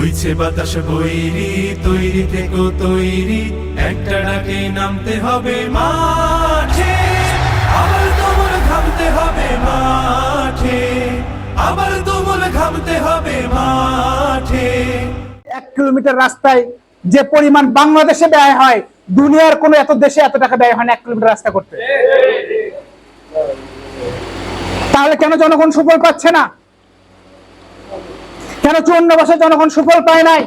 বইছে বাতাস বৈরি, তৈরি থেকো তৈরি। একটা ডাকে নামতে হবে মাঠে, আবার তোমার ঘামতে হবে মাঠে, আবার তোমার ঘামতে হবে মাঠে। এক কিলোমিটার রাস্তায় যে পরিমাণ বাংলাদেশে ব্যয় হয়, দুনিয়ার কোনো এত দেশে এত টাকা ব্যয় হয় না এক কিলোমিটার রাস্তা করতে। তাহলে কেন জনগণ সুফল পাচ্ছে না? কেন চুয়ান্ন বছর জনগণ সুফল পায় নাই?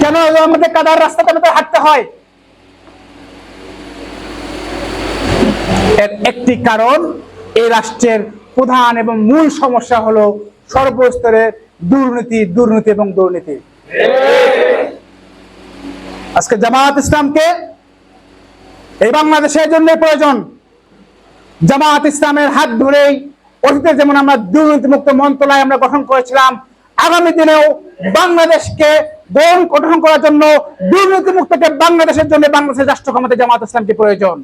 কেন আমাদের কাদার রাস্তাতে আমাদের হাঁটতে হয়? এর একটি কারণ, এই রাষ্ট্রের প্রধান এবং মূল সমস্যা হলো সর্বস্তরের দুর্নীতি দুর্নীতি এবং দুর্নীতি। আজকে জামাত ইসলামকে এই বাংলাদেশের জন্য প্রয়োজন। জামাত ইসলামের হাত ধরেই অতীতে যেমন আমরা দুর্নীতিমুক্ত মন্ত্রণালয় আমরা গঠন করেছিলাম, আগামী দিনেও বাংলাদেশকে বন গঠন করার জন্য, দুর্নীতিমুক্তকে বাংলাদেশের জন্য বাংলাদেশের রাষ্ট্র ক্ষমতা জামাত ইসলামকে প্রয়োজন।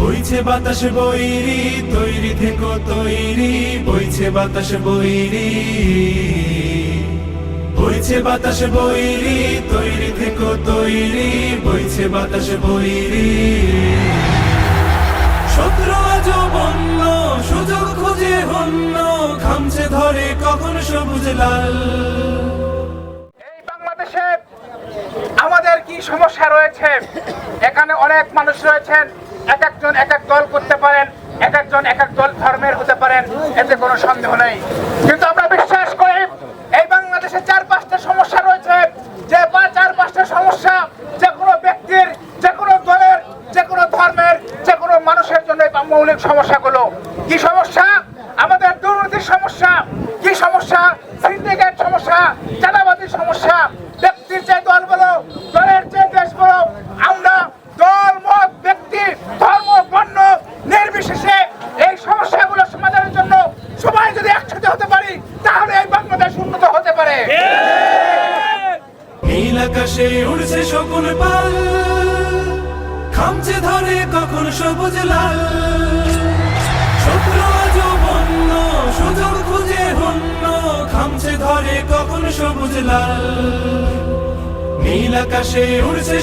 বইছে বাতাস বইরি তৈরি থেকো তৈরি, বইছে বাতাস বৈরি। বইছে বাতাস বইরি তৈরি থেকো তৈরি, বইছে বাতাস বৈরি। খামছে ধরে কখন সবুজ লাল। এই বাংলাদেশে আমাদের কি সমস্যা রয়েছে? এখানে অনেক মানুষ রয়েছেন, এক একজন এক এক দল করতে পারেন, এক একজন এক এক দল ধর্মের হতে পারেন, এতে কোনো সন্দেহ নেই। কিন্তু আমরা বিশ্বাস করি, এই বাংলাদেশে চার পাঁচটা সমস্যা রয়েছে। যে বা চার পাঁচটা সমস্যা যে কোনো ব্যক্তির, যে কোনো দলের, যে কোনো ধর্মের, যে কোনো মানুষের জন্য মৌলিক সমস্যাগুলো কি সমস্যা আমাদের দুর্নীতির সমস্যা কি সমস্যা সিন্ডিকেট সমস্যা চাঁদাবাদীর সমস্যা ব্যক্তির যে দল বলো দলের যে দেশ বলো আমরা দল মত ব্যক্তি ধর্ম বর্ণ নির্বিশেষে এই সমস্যাগুলো সমাধানের জন্য সবাই যদি একসাথে হতে পারি তাহলে এই বাংলাদেশ উন্নত হতে পারে নীল আকাশে উড়ছে শকুন পাল খামছে ধরে কখন সবুজ লাল? বন্য, সুযোগ খুঁজে হন্য ধরে কখন সবুজ লাল? নীল আকাশে উড়ছে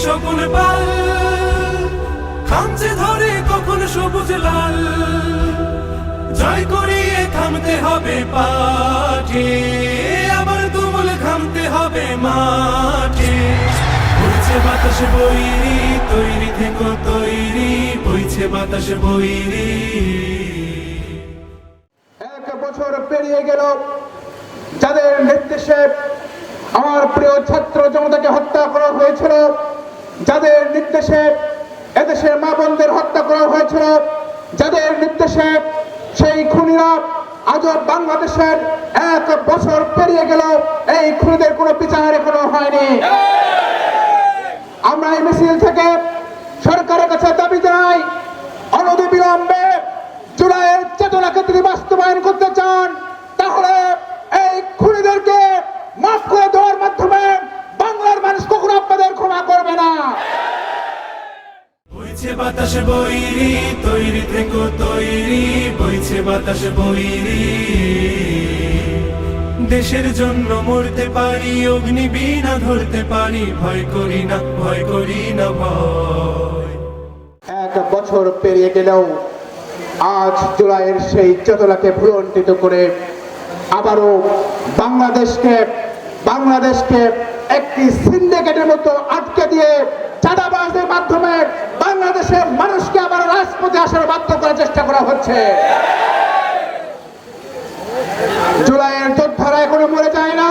ধরে কখন সবুজ লাল? জয় করিয়ে থামতে হবে পাঠে, আবার তুমুল খামতে হবে মাঠে। বইছে বাতাস বৈরি, তৈরি থেকো, তৈরি বইছে বাতাস বৈরি। এক বছর পেরিয়ে গেল, যাদের নির্দেশে আমার প্রিয় ছাত্র জনতাকে হত্যা করা হয়েছিল, যাদের নির্দেশে এদেশের মা বোনদের হত্যা করা হয়েছিল, যাদের নির্দেশে সেই খুনিরা আজও বাংলাদেশের এক বছর পেরিয়ে গেল, এই খুনিদের কোনো বিচার এখনও হয়নি। আমরা এই মিছিল থেকে সরকারের কাছে দাবি জানাই অনবিলম্বে জুলাইয়ের চেতনাকে তিনি বাস্তবায়ন করতে চান, তাহলে এই খুনিদেরকে মাফ করে দেওয়ার মাধ্যমে বাংলার মানুষ কখনো আপনাদের ক্ষমা করবে না। বইছে বাতাস বইরি তৈরি থেকে তৈরি, বইছে বাতাস বৈরি। দেশের জন্য মরতে পারি, অগ্নি বিনা ধরতে পারি, ভয় করি না, ভয় করি না ভয়। এক বছর পেরিয়ে গেলেও আজ জুলাইয়ের সেই চেতনাকে ভুলন্টিত করে আবারও বাংলাদেশকে বাংলাদেশকে একটি সিন্ডিকেটের মতো আটকে দিয়ে চাঁদাবাজদের মাধ্যমে বাংলাদেশের মানুষকে আবার রাজপথে আসার বাধ্য করার চেষ্টা করা হচ্ছে। জুলাইয়ের যোদ্ধারা এখনও মরে যায় নাই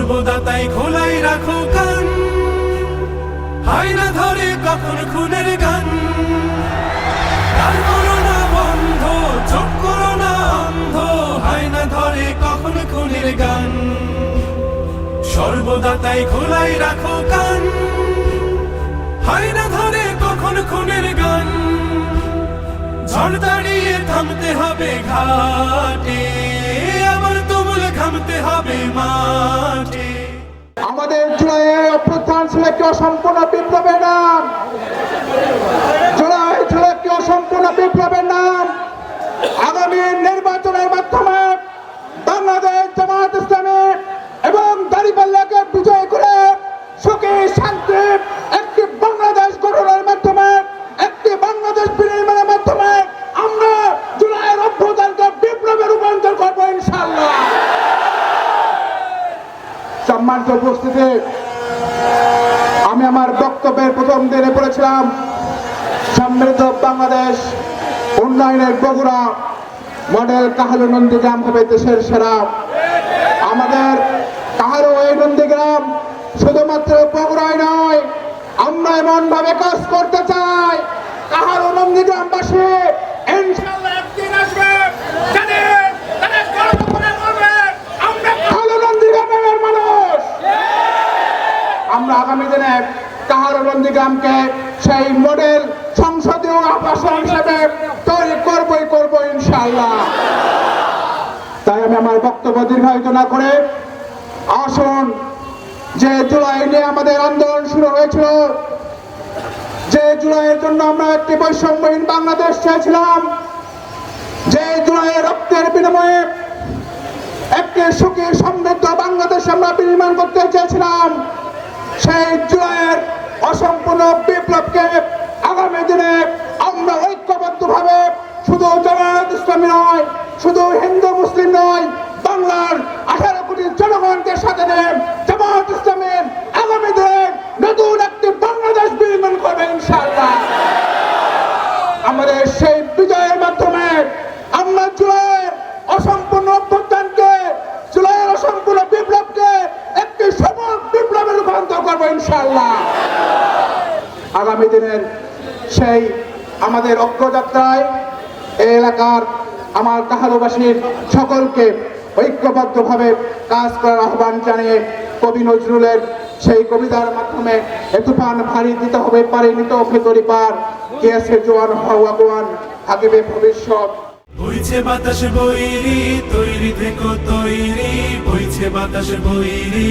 সর্বদা তাই খোলাই রাখো কান। না ধরে কখন খুনের গান। তার করোনা বন্ধ, চোখ করোনা অন্ধ। হয় না ধরে কখন খুনের গান। সর্বদা তাই খোলাই রাখো কান। হয় না ধরে কখন খুনের গান। ঝড় দাঁড়িয়ে থামতে হবে ঘাটে। মাঠে। আমাদের জুলাইয়ের অভ্যুত্থান ছিল একটি অসম্পূর্ণ বিপ্লবের নাম। জুলাই ছিল একটি অসম্পূর্ণ বিপ্লবের নাম। আগামী নির্বাচনের মাধ্যমে বাংলাদেশ জামাত ইসলামী এবং দাঁড়িপাল্লাকে বিজয় করে সুখী শান্তি একটি বাংলাদেশ গঠনের মাধ্যমে একটি বাংলাদেশ বিনির্মাণের মাধ্যমে আমরা জুলাইয়ের অভ্যুত্থানকে বিপ্লবে রূপান্তর করব ইনশাল্লাহ সম্মানিত উপস্থিতি। আমি আমার বক্তব্যের প্রথম দিনে পড়েছিলাম, সমৃদ্ধ বাংলাদেশ উন্নয়নের বগুড়া মডেল কাহালু নন্দীগ্রাম হবে দেশের সেরা। আমাদের কাহারও এই নন্দীগ্রাম শুধুমাত্র বগুড়ায় নয়, আমরা এমন ভাবে কাজ করতে চাই কাহারও নন্দীগ্রামবাসী ইনশাল্লাহ একদিন আসবে যাদের তাদের গর্ব করে বলবে, আমরা কাহারও নন্দীগ্রামের মানুষ আমরা আগামী দিনে কাহারো নন্দীগ্রামকে সেই মডেল সংসদীয় আবাসন হিসেবে তৈরি করবই করব ইনশাল্লাহ তাই আমি আমার বক্তব্য দীর্ঘায়িত না করে আসুন, যে জুলাই নিয়ে আমাদের আন্দোলন শুরু হয়েছিল, যে জুলাইয়ের জন্য আমরা একটি বৈষম্যহীন বাংলাদেশ চেয়েছিলাম, যে জুলাইয়ের রক্তের বিনিময়ে একটি সুখী সমৃদ্ধ বাংলাদেশ আমরা বিনির্মাণ করতে চেয়েছিলাম সেই জুলাইয়ের অসম্পূর্ণ বিপ্লবকে আগামী দিনে আমরা ঐক্যবদ্ধ ভাবে শুধু জামায়াত ইসলামী নয় শুধু হিন্দু মুসলিম নয় বাংলার আঠারো কোটি জনগণকে সাথে নিয়ে জামায়াত ইসলামের আগামী দিনে নতুন একটি বাংলাদেশ বিনির্মাণ করবে ইনশাআল্লাহ আমাদের সেই বিজয়ের মাধ্যমে আমরা জুলাইয়ের অসম্পূর্ণ অভ্যুত্থানকে জুলাইয়ের অসম্পূর্ণ বিপ্লবকে একটি সফল বিপ্লবে ইনশাআল্লাহ। আগামী দিনের সেই আমাদের অগ্রযাত্রায় এই এলাকার আমার কাহারোবাসীর সকলকে ঐক্যবদ্ধভাবে কাজ করার আহ্বান জানিয়ে কবি নজরুলের সেই কবিতার মাধ্যমে এতুফান ভারী দিতে হবে পারে নিত ভেতরি পার। কেসে জোয়ান হওয়া গোয়ান ভবিষ্যৎ। বইছে বাতাস বইরি তৈরি থেকো তৈরি, বইছে বাতাস বইরি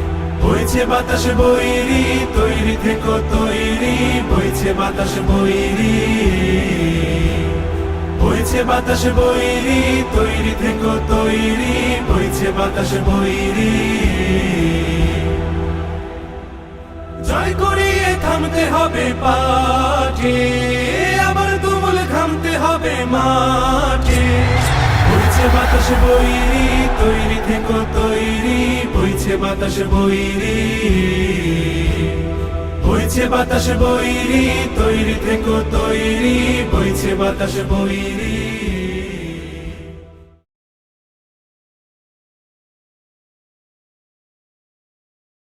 বইছে বাতাস বইরি তৈরি থেকো তৈরি, বইছে বাতাস বইরি বইছে বাতাস বইরি তৈরি থেকো তৈরি, বইছে বাতাস বইরি জয় করিয়ে থামতে হবে পাঠে আবার তুমুল ঘামতে হবে মাঠে। বইছে বাতাস বইরি তৈরি থেকো তৈরি। বইছে বাতাস বইরি বইছে বাতাস বইরি তৈরি থেকে তৈরি বইছে বাতাসে বইরি